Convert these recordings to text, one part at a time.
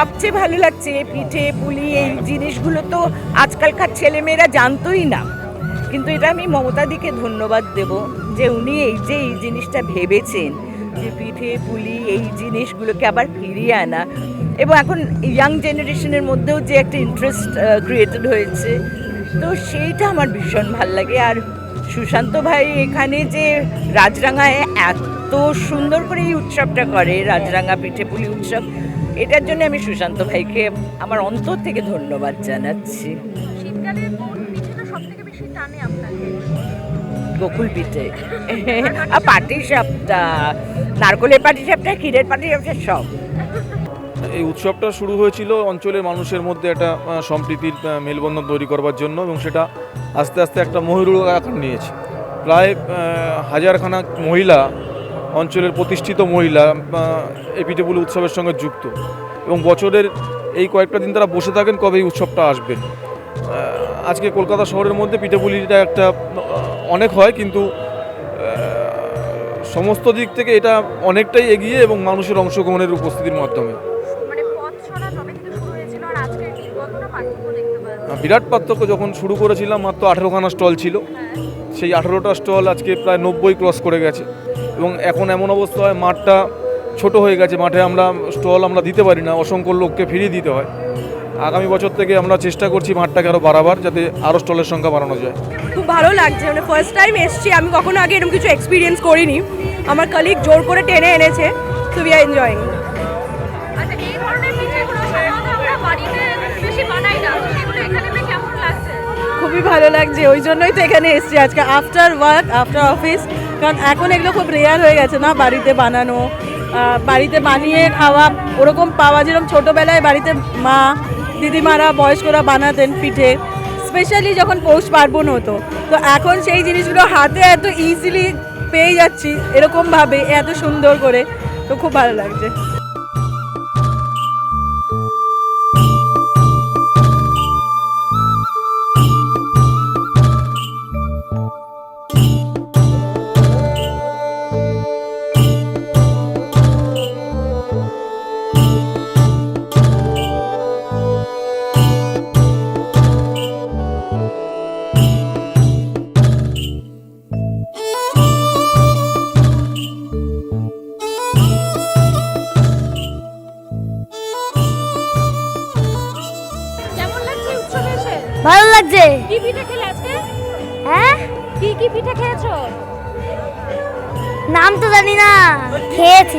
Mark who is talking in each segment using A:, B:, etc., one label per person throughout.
A: সবচেয়ে ভালো লাগছে পিঠে, পুলি, এই জিনিসগুলো তো আজকালকার ছেলেমেয়েরা জানতোই না। কিন্তু এটা আমি মমতাদিকে ধন্যবাদ দেব যে উনি এই যে এই জিনিসটা ভেবেছেন যে পিঠে, পুলি, এই জিনিসগুলোকে আবার ফিরিয়ে আনা। এবং এখন ইয়াং জেনারেশনের মধ্যেও যে একটা ইন্টারেস্ট ক্রিয়েটেড হয়েছে, তো সেইটা আমার ভীষণ ভালো লাগে। আর সুশান্ত ভাই এখানে যে রাজরাঙায় এত সুন্দর করে এই উৎসবটা করে, রাজরাঙা পিঠে, পুলি উৎসব এটার জন্য আমি সুশান্ত ভাইকে আমার অন্তর থেকে ধন্যবাদ জানাচ্ছি। গোকুল পিঠে। আর পাটি সাপটা নারকলের পাটি সাপটা ক্ষীরের পাটি সাপটা সব।
B: এই উৎসবটা শুরু হয়েছিল অঞ্চলের মানুষের মধ্যে একটা সম্প্রীতির মেলবন্ধন তৈরি করবার জন্য এবং সেটা আস্তে আস্তে একটা ময়ূর আকার নিয়েছে। প্রায় হাজারখানা মহিলা অঞ্চলের প্রতিষ্ঠিত মহিলা এই পিঠেপুলি উৎসবের সঙ্গে যুক্ত। এবং বছরের এই কয়েকটা দিন তারা বসে থাকেন কবে এই উৎসবটা আসবে। আহ, আজকে কলকাতা শহরের মধ্যে পিঠেপুলিটা একটা অনেক হয় কিন্তু সমস্ত দিক থেকে এটা অনেকটাই এগিয়ে এবং মানুষের অংশগ্রহণের উপস্থিতির মাধ্যমে।
C: মানে
B: বিরাট পার্থক্য যখন শুরু করেছিলাম মাত্র আঠেরোখানা স্টল ছিল। সেই আঠেরোটা স্টল আজকে প্রায় নব্বই ক্রস করে গেছে। এবং এখন এমন অবস্থা হয়, মাঠটা ছোট হয়ে গেছে, মাঠে আমরা স্টল আমরা দিতে পারি না, অসংখ্য লোককে ফিরিয়ে দিতে হয়। আগামী বছর থেকে আমরা চেষ্টা করছি মাঠটাকে আরও বাড়াবার, যাতে আরও স্টলের সংখ্যা বাড়ানো যায়।
D: খুব ভালো লাগছে মানে ফার্স্ট টাইম এসছি, আমি কখনো আগে এরকম কিছু এক্সপিরিয়েন্স করিনি। আমার কলিগ জোর করে টেনে এনেছে সো উই আর এনজয়িং খুবই ভালো লাগছে, ওই জন্যই তো এখানে এসছি আজকে আফটার ওয়ার্ক আফটার অফিস কারণ এখন এগুলো খুব রেয়ার হয়ে গেছে না, বাড়িতে বানানো বাড়িতে বানিয়ে খাওয়া, ওরকম পাওয়া যেরকম ছোটোবেলায় বাড়িতে মা, দিদিমারা, বয়স্করা বানাতেন পিঠে স্পেশালি যখন পৌষ পার্বণ হতো। তো এখন সেই জিনিসগুলো হাতে এত ইজিলি পেয়ে যাচ্ছি এরকমভাবে, এত সুন্দর করে, তো খুব ভালো লাগছে।
C: পিঠে খেলে আজকে?
E: হ্যাঁ?
C: কি কি পিঠে খেয়েছো?
E: নাম তো জানি না। খেয়েছি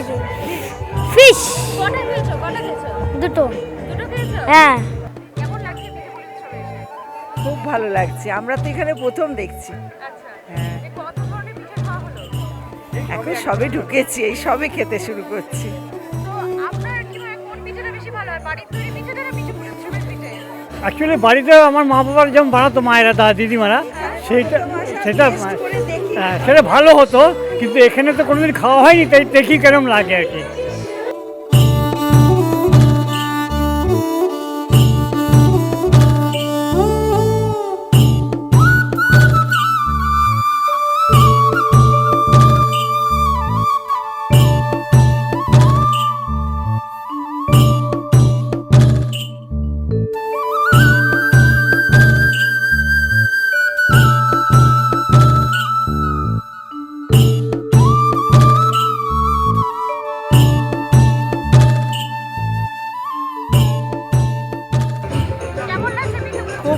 E: ফিশ।
C: কটা খেয়েছো? কটা খেয়েছো?
E: দুটো।
C: দুটো খেয়েছো?
E: হ্যাঁ।
C: কেমন লাগছে পিঠেপুলি উৎসবে এসে
A: খুব ভালো লাগছে। আমরা তো এখানে প্রথম দেখছি।
C: আচ্ছা।
A: হ্যাঁ। এখন সবে ঢুকেছি এই সবে খেতে শুরু করছি।
C: তো আপনার কি কোন পিঠেটা বেশি ভালো হয়? বাড়ির তৈরি
F: অ্যাকচুয়ালি বাড়িতে আমার মা বাবার যেমন বানাতো মায়েরা দাদা দিদিমারা সেইটা সেটা হ্যাঁ, সেটা ভালো হতো কিন্তু এখানে তো কোনোদিন খাওয়া হয়নি তাই দেখি কেরম লাগে আর কি।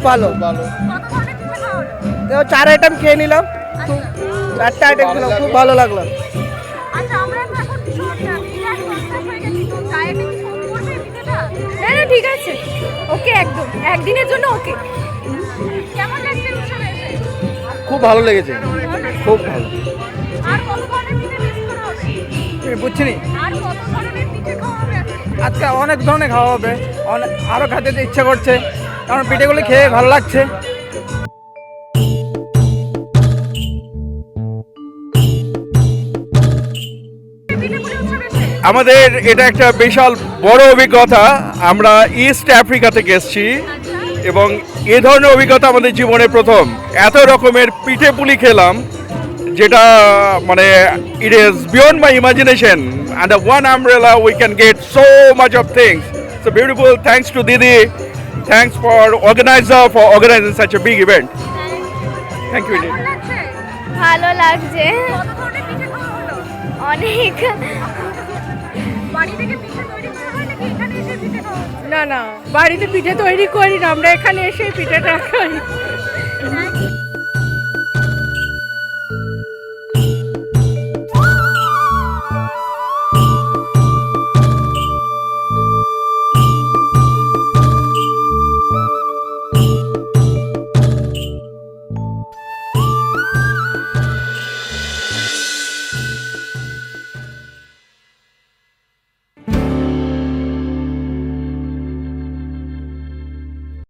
G: ভালো। দেখো চার আইটেম খেয়ে নিলাম।
C: আচ্ছা
G: চারটা আইটেম খেলাম খুব ভালো লাগল।
C: আচ্ছা তো তো
D: না না ঠিক আছে। ওকে একদম। একদিনের জন্য ওকে।
C: কেমন লাগছে
G: খুব ভালো লেগেছে। খুব ভালো। বুঝছি
C: আর কত ধরনের পিঠে খাওয়া হবে? আজকে
G: অনেক ধরনের খাওয়া হবে। অনেক আরও খেতে তো ইচ্ছা করছে। কারণ পিঠেগুলো খেয়ে ভালো লাগছে
H: আমাদের এটা একটা বিশাল বড় অভিজ্ঞতা আমরা ইস্ট আফ্রিকা থেকে এসেছি এবং এ ধরনের অভিজ্ঞতা আমাদের জীবনে প্রথম এত রকমের পিঠে পুলি খেলাম, যেটা মানে it is beyond my imagination and one umbrella we can get so much of things so beautiful beautiful. To Didi. Thanks for organizer for organizing such a big event. Thank you,
E: ভালো লাগছে
C: কত ধরনের পিঠে খাওয়া হলো
E: অনেক
C: বাড়ি থেকে পিঠে তৈরি করা নাকি এখানে এসে পিঠে খাওয়া?
D: না না বাড়িতে পিঠে তৈরি করি না আমরা এখানে এসে পিঠেটা খাই